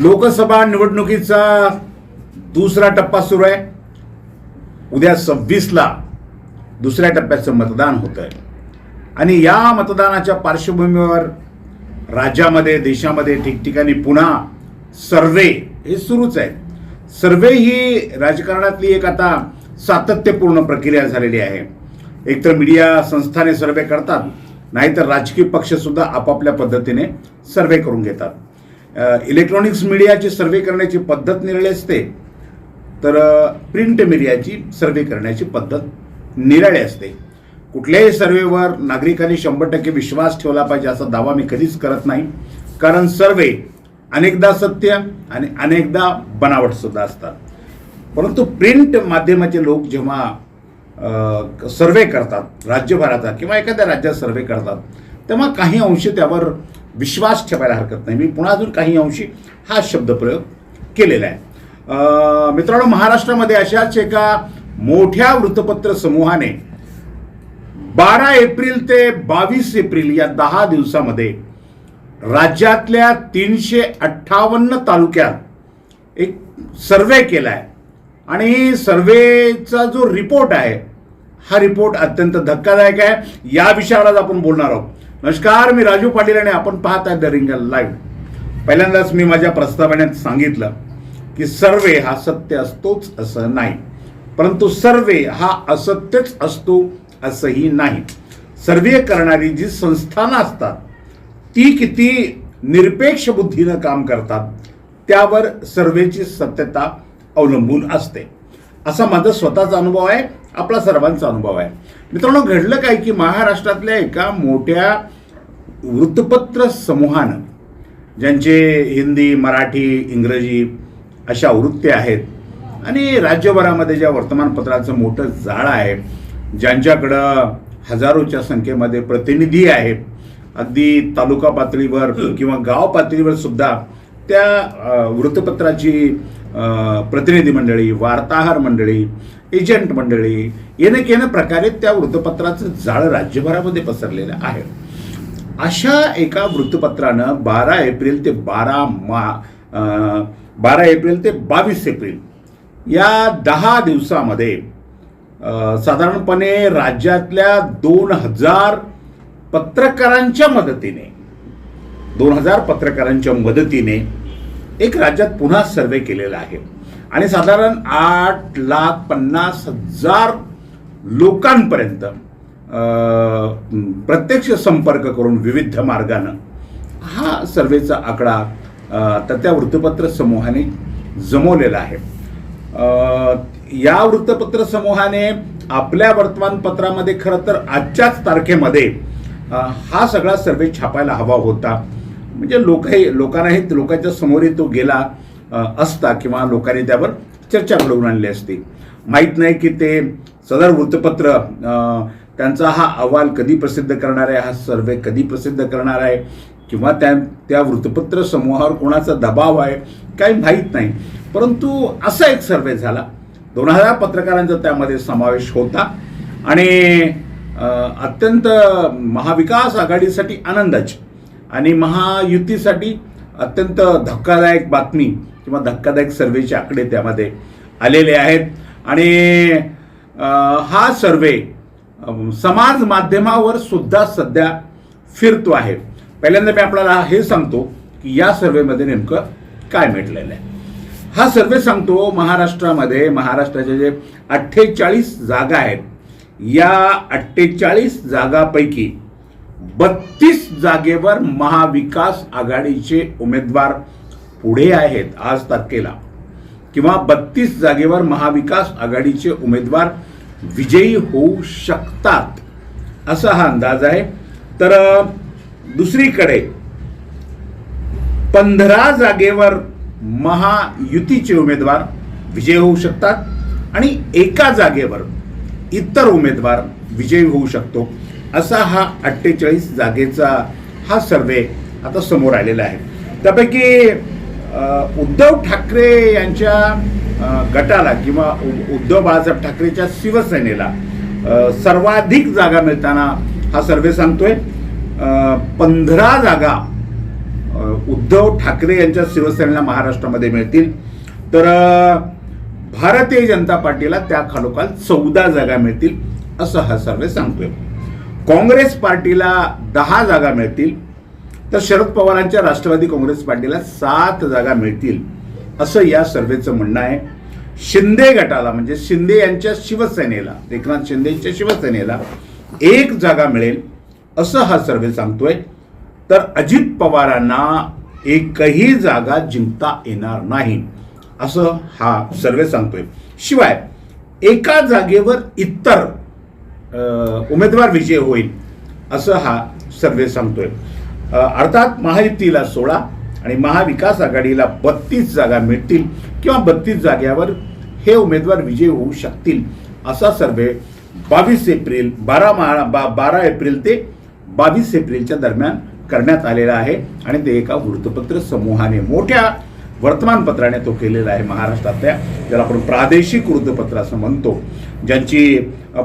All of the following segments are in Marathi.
लोकसभा निवडणुकीचा दुसरा टप्पा सुरू आहे. उद्या सव्वीसला दुसऱ्या टप्प्याचं मतदान होतं आहे आणि या मतदानाच्या पार्श्वभूमीवर राज्यामध्ये देशामध्ये ठिकठिकाणी पुन्हा सर्वे हे सुरूच आहे सर्वे ही राजकारणातली एक आता सातत्यपूर्ण प्रक्रिया झालेली आहे. एकतर मीडिया संस्थाने सर्वे करतात नाहीतर राजकीय पक्षसुद्धा आपापल्या पद्धतीने सर्वे करून घेतात. इलेक्ट्रॉनिक्स मीडियाची सर्वे करण्याची पद्धत निराळी असते तर प्रिंट मीडियाची सर्वे करण्याची पद्धत निराळी असते. कुठल्याही सर्वेवर नागरिकांनी शंभर टक्के विश्वास ठेवला पाहिजे असा दावा मी कधीच करत नाही. कारण सर्वे अनेकदा सत्य आणि अनेकदा बनावटसुद्धा असतात. परंतु प्रिंट माध्यमाचे लोक जेव्हा सर्वे करतात राज्यभराचा किंवा एखाद्या राज्यात सर्वे करतात तेव्हा काही अंश त्यावर विश्वास ठेवायला हरकत नाही. मी पुन्हा अजून काही अंशी हा शब्दप्रयोग केलेला आहे. मित्रांनो महाराष्ट्रामध्ये अशाच एका मोठ्या वृत्तपत्र समूहाने बारा एप्रिल ते बावीस एप्रिल या दहा दिवसामध्ये राज्यातल्या तीनशे अठ्ठावन्न तालुक्यात एक सर्वे केला आहे आणि सर्वेचा जो रिपोर्ट आहे हा रिपोर्ट अत्यंत धक्कादायक आहे. या विषयावर आज आपण बोलणार आहोत. नमस्कार मी राजू पाटील आणि आपण पाहत आहे द रिंगल लाईव्ह पहिल्यांदाच मी माझ्या प्रस्तावनेत सांगितलं की सर्वे हा सत्य असतोच असं नाही. परंतु सर्वे हा असत्यच असतो असंही नाही. सर्वे करणारी जी संस्थानं असतात ती किती निरपेक्ष बुद्धीनं काम करतात त्यावर सर्वेची सत्यता अवलंबून असते. असा माझा स्वतःचा अनुभव आहे. आपला सर्वांचा अनुभव आहे. मित्रांनो घडलं काय की महाराष्ट्रातल्या एका मोठ्या वृत्तपत्र समूहानं ज्यांचे हिंदी मराठी इंग्रजी अशा वृत्ते आहेत आणि राज्यभरामध्ये ज्या वर्तमानपत्राचं मोठं जाळं आहे ज्यांच्याकडं हजारोच्या संख्येमध्ये प्रतिनिधी आहेत अगदी तालुका पातळीवर किंवा गाव पातळीवर सुद्धा त्या वृत्तपत्राची प्रतिनिधी मंडळी वार्ताहर मंडळी एजंट मंडळी येणे केने प्रकारे त्या वृत्तपत्राचं जाळं राज्यभरामध्ये पसरलेलं आहे. अशा एका वृत्तपत्रानं बारा एप्रिल ते बारा मा बारा एप्रिल ते बावीस एप्रिल या दहा दिवसामध्ये साधारणपणे राज्यातल्या दोन हजार पत्रकारांच्या मदतीने दोन हजार पत्रकारांच्या मदतीने एक राज्यात पुन्हा सर्वे केलेला आहे. आणि साधारण आठ लाख पन्नास हजार लोकांपर्यंत प्रत्यक्ष संपर्क करून विविध मार्गानं हा सर्वेचा आकडा तर त्या वृत्तपत्र समूहाने जमवलेला आहे. या वृत्तपत्र समूहाने आपल्या वर्तमानपत्रामध्ये खरं तर आजच्याच तारखेमध्ये हा सगळा सर्वे छापायला हवा होता. म्हणजे लोकही लोकांनाही लोकांच्या समोरही तो गेला असता किंवा लोकांनी त्यावर चर्चा घडवून आणली असती. माहीत नाही की ते सदर वृत्तपत्र त्यांचा हा अहवाल कधी प्रसिद्ध करणार आहे हा सर्वे कधी प्रसिद्ध करणार आहे किंवा त्या त्या वृत्तपत्र समूहावर कोणाचा दबाव आहे काही माहीत नाही. परंतु असा एक सर्वे झाला. दोन हजार पत्रकारांचा त्यामध्ये समावेश होता आणि अत्यंत महाविकास आघाडीसाठी आनंदाची आणि महायुतीसाठी अत्यंत धक्कादायक बातमी किंवा धक्कादायक सर्वेचे आकडे त्यामध्ये आलेले आहेत. आणि हा सर्वे समाज माध्यमावर सुद्धा सध्या फिरतो आहे. पहिल्यांदा मी आपल्याला हे सांगतो की या सर्वेमध्ये नेमकं काय म्हटलेलं आहे. हा सर्वे सांगतो महाराष्ट्रामध्ये महाराष्ट्राचे जे अठ्ठेचाळीस जागा आहेत या अठ्ठेचाळीस जागापैकी बत्तीस जागेवर महाविकास आघाडीचे उमेदवार पुढे आहेत आज तारखेला. किंवा बत्तीस जागेवर महाविकास आघाडीचे उमेदवार विजयी होऊ शकतात असा हा अंदाज आहे. तर दुसरीकडे पंधरा जागेवर महायुतीचे उमेदवार विजयी होऊ शकतात आणि एका जागेवर इतर उमेदवार विजयी होऊ शकतो. असा हा अठ्ठेचाळीस जागेचा हा सर्वे आता समोर आलेला आहे. त्यापैकी उद्धव ठाकरे यांच्या गटाला किंवा उ- उद्धव बाळासाहेब ठाकरेच्या शिवसेनेला सर्वाधिक जागा मिळताना हा सर्वे सांगतोय. पंधरा जागा उद्धव ठाकरे यांच्या शिवसेनेला महाराष्ट्रामध्ये मिळतील. तर भारतीय जनता पार्टीला त्या खालोखाल चौदा जागा मिळतील असं हा सर्वे सांगतोय. काँग्रेस पार्टीला दहा जागा मिळतील तर शरद पवारांच्या राष्ट्रवादी काँग्रेस पार्टीला सात जागा मिळतील असं या सर्वेचं म्हणणं आहे. शिंदे गटाला म्हणजे शिंदे यांच्या शिवसेनेला एकनाथ शिंदे यांच्या शिवसेनेला एक जागा मिळेल असं हा सर्वे सांगतोय. तर अजित पवारांना एकही जागा जिंकता येणार नाही असं हा सर्वे सांगतोय. शिवाय एका जागेवर इतर उमेदवार विजय होईल असं हा सर्वे सांगतोय. अर्थात महायुतीला सोळा आणि महाविकास आघाडीला बत्तीस जागा मिळतील किंवा बत्तीस जाग्यावर हे उमेदवार विजयी होऊ शकतील असा सर्वे बावीस एप्रिल बारा मा बा बारा एप्रिल ते बावीस एप्रिलच्या दरम्यान करण्यात आलेला आहे. आणि ते एका वृत्तपत्र समूहाने मोठ्या वर्तमानपत्राने तो केलेला आहे महाराष्ट्रातल्या ज्याला आपण प्रादेशिक वृत्तपत्र असं म्हणतो ज्यांची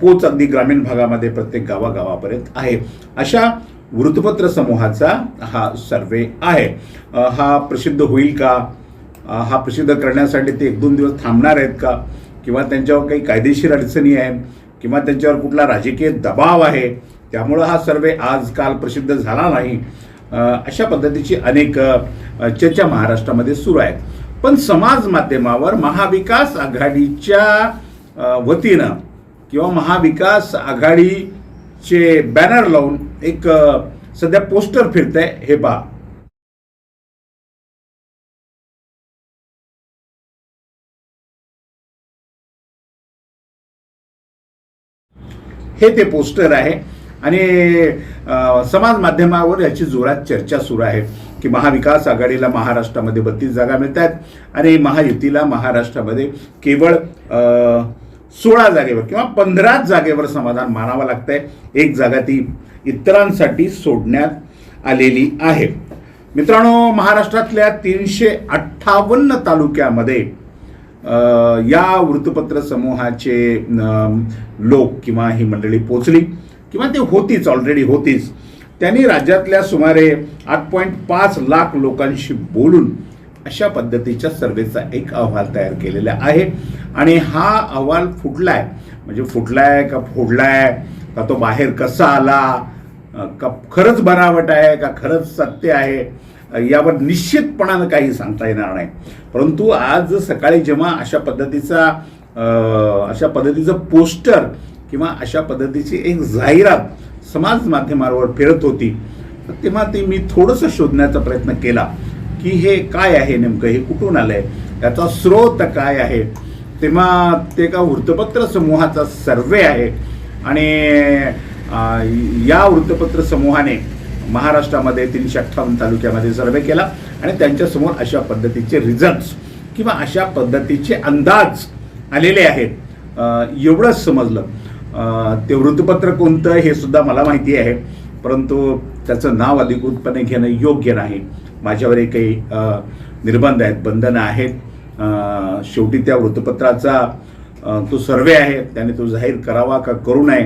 पोच अगदी ग्रामीण भागामध्ये प्रत्येक गावागावापर्यंत आहे. अशा वृत्तपत्र समूहाचा हा सर्वे आहे. हा प्रसिद्ध होईल का? हा प्रसिद्ध करण्यासाठी ते एक दोन दिवस थांबणार आहेत का? किंवा त्यांच्यावर काही कायदेशीर अडचणी आहेत? किंवा त्यांच्यावर कुठला राजकीय दबाव आहे? त्यामुळं हा सर्वे आजकाल प्रसिद्ध झाला नाही. अशा पद्धतीची अनेक चर्चा महाराष्ट्रामध्ये सुरू आहेत. पण समाज माध्यमावर महाविकास आघाडीच्या वतीनं किंवा महाविकास आघाडीचे बॅनर लावून एक सध्या पोस्टर फिरत आहे हे पहा. हे ते पोस्टर आहे. आणि समाज माध्यमावर याची जोरात चर्चा सुरू आहे की महाविकास आघाडीला महाराष्ट्रामध्ये बत्तीस जागा मिळत आहेत आणि महायुतीला महाराष्ट्रामध्ये केवळ सोळा जागेवर किंवा पंधराच जागेवर समाधान मानावं लागतंय. एक जागा ती इतरांसाठी सोडण्यात आलेली आहे. मित्रांनो महाराष्ट्रातल्या तीनशे अठ्ठावन्न तालुक्यामध्ये या वृत्तपत्र समूहाचे लोक किंवा ही मंडळी पोचली किंवा ते होतीच ऑलरेडी होतीच. त्यांनी राज्यातल्या सुमारे आठ पॉईंट पाच लाख लोकांशी बोलून अशा पद्धतीच्या सर्वेचा एक अहवाल तयार केलेला आहे. आणि हा अहवाल फुटलाय. म्हणजे फुटलाय का फोडलाय? का तो बाहेर कसा आला? का खरंच बनावट आहे? का खरंच सत्य आहे? यावर निश्चितपणानं काही सांगता येणार नाही. परंतु आज सकाळी जेव्हा अशा पद्धतीचा अशा पद्धतीचं पोस्टर किंवा अशा पद्धतीची एक जाहिरात समाज माध्यमावर फिरत होती तेव्हा ते मी थोडंसं शोधण्याचा प्रयत्न केला की हे काय आहे नेमकं हे कुठून आलं आहे त्याचा स्रोत काय आहे? तेव्हा ते का वृत्तपत्र समूहाचा सर्वे आहे आणि या वृत्तपत्र समूहाने महाराष्ट्रामध्ये तीनशे अठ्ठावन्न तालुक्यामध्ये सर्वे केला आणि त्यांच्यासमोर अशा पद्धतीचे रिझल्ट्स किंवा अशा पद्धतीचे अंदाज आलेले आहेत. एवढंच समजलं. ते वृत्तपत्र कोणतं हे सुद्धा मला माहिती आहे परंतु त्याचं नाव अधिकृतपणे घेणं योग्य नाही. माझ्यावरही काही निर्बंध आहेत बंधनं आहेत. शेवटी त्या वृत्तपत्राचा तो सर्वे आहे त्याने तो जाहीर करावा का करू नये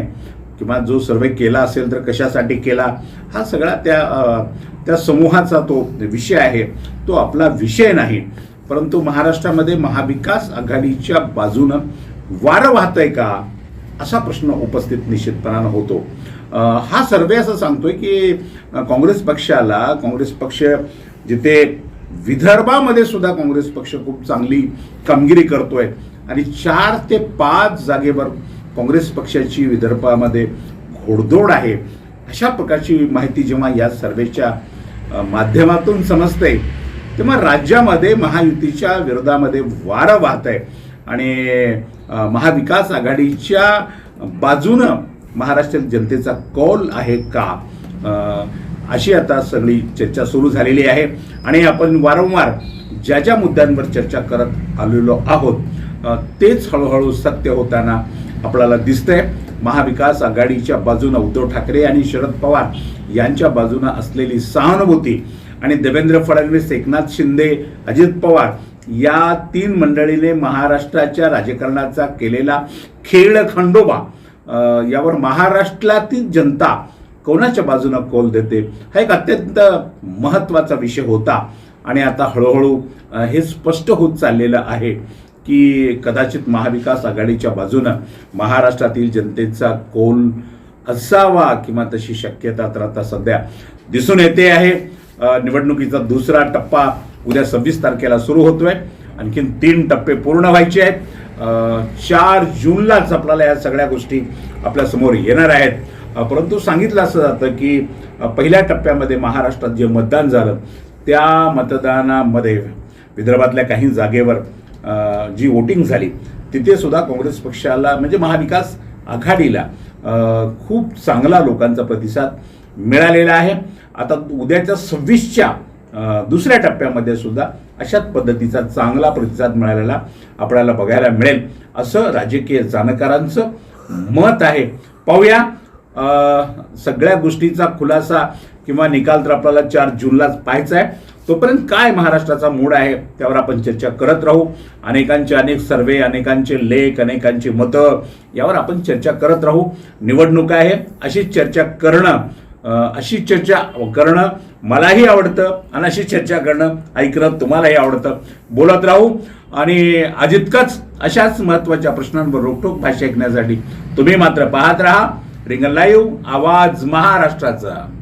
किंवा जो सर्वे केला असेल तर कशासाठी केला हा सगळा त्या त्या समूहाचा तो विषय आहे. तो आपला विषय नाही. परंतु महाराष्ट्रामध्ये महाविकास आघाडीच्या बाजूनं वारं वाहतंय का? असा प्रश्न उपस्थित निश्चितपणानं होतो. हा सर्वे असं सांगतोय की काँग्रेस पक्षाला काँग्रेस पक्ष जिथे विदर्भामध्ये सुद्धा काँग्रेस पक्ष खूप चांगली कामगिरी करतोय आणि चार ते पाच जागेवर काँग्रेस पक्षाची विदर्भामध्ये घोडदोड आहे अशा प्रकारची माहिती जेव्हा या सर्वेच्या माध्यमातून समजते तेव्हा राज्यामध्ये महायुतीच्या विरोधामध्ये वारं वाहत आहे आणि महाविकास आघाडीच्या बाजूनं महाराष्ट्रातील जनतेचा कौल आहे का? अशी आता सगळी चर्चा सुरू झालेली आहे. आणि आपण वारंवार ज्या ज्या मुद्द्यांवर चर्चा करत आलेलो आहोत तेच हळूहळू सत्य होताना आपल्याला दिसतंय. महाविकास आघाडीच्या बाजूनं उद्धव ठाकरे आणि शरद पवार यांच्या बाजूनं असलेली सहानुभूती आणि देवेंद्र फडणवीस एकनाथ शिंदे अजित पवार या तीन मंडळीने महाराष्ट्राच्या राजकारणाचा केलेला खेळ खंडोबा यावर महाराष्ट्रातील जनता कोणाच्या बाजूनं कौल देते? हा एक अत्यंत महत्त्वाचा विषय होता. आणि आता हळूहळू हे स्पष्ट होत चाललेलं आहे की कदाचित महाविकास आघाडीच्या बाजूनं महाराष्ट्रातील जनतेचा कौल असावा किंवा तशी शक्यता तर आता सध्या दिसून येते आहे. निवडणुकीचा दुसरा टप्पा उद्या सव्वीस तारखेला सुरू होतोय. आणखीन तीन टप्पे पूर्ण व्हायचे आहेत. चार जूनलाच आपल्याला या सगळ्या गोष्टी आपल्यासमोर येणार आहेत. परंतु सांगितलं असं जातं की पहिल्या टप्प्यामध्ये महाराष्ट्रात जे मतदान झालं त्या मतदानामध्ये विदर्भातल्या काही जागेवर जी वोटिंग झाली तिथे सुद्धा काँग्रेस पक्षाला म्हणजे महाविकास आघाडीला खूप चांगला लोकांचा प्रतिसाद मिळालेला आहे. आता उद्याच्या सव्वीसच्या दुसऱ्या टप्प्यामध्ये सुद्धा अशाच पद्धतीचा चांगला प्रतिसाद मिळालेला आपल्याला बघायला मिळेल. असं राजकीय जाणकारांचं मत आहे. पाहूया सगळ्या गोष्टीचा खुलासा किंवा निकाल तर आपल्याला चार जूनलाच पाहायचा आहे. तोपर्यंत काय महाराष्ट्राचा मूड आहे त्यावर आपण चर्चा करत राहू. अनेकांचे अनेक सर्वे अनेकांचे लेख अनेकांची मतं यावर आपण चर्चा करत राहू. निवडणूक आहे अशी चर्चा करणं अशी चर्चा करणं मलाही आवडतं आणि अशी चर्चा करणं ऐकणं तुम्हालाही आवडतं. बोलत राहू. आणि अजितकच अशाच महत्त्वाच्या प्रश्नांवर रोखोक भाषा ऐकण्यासाठी तुम्ही मात्र पाहत राहा. रिंगण लाईव्ह आवाज महाराष्ट्राचा.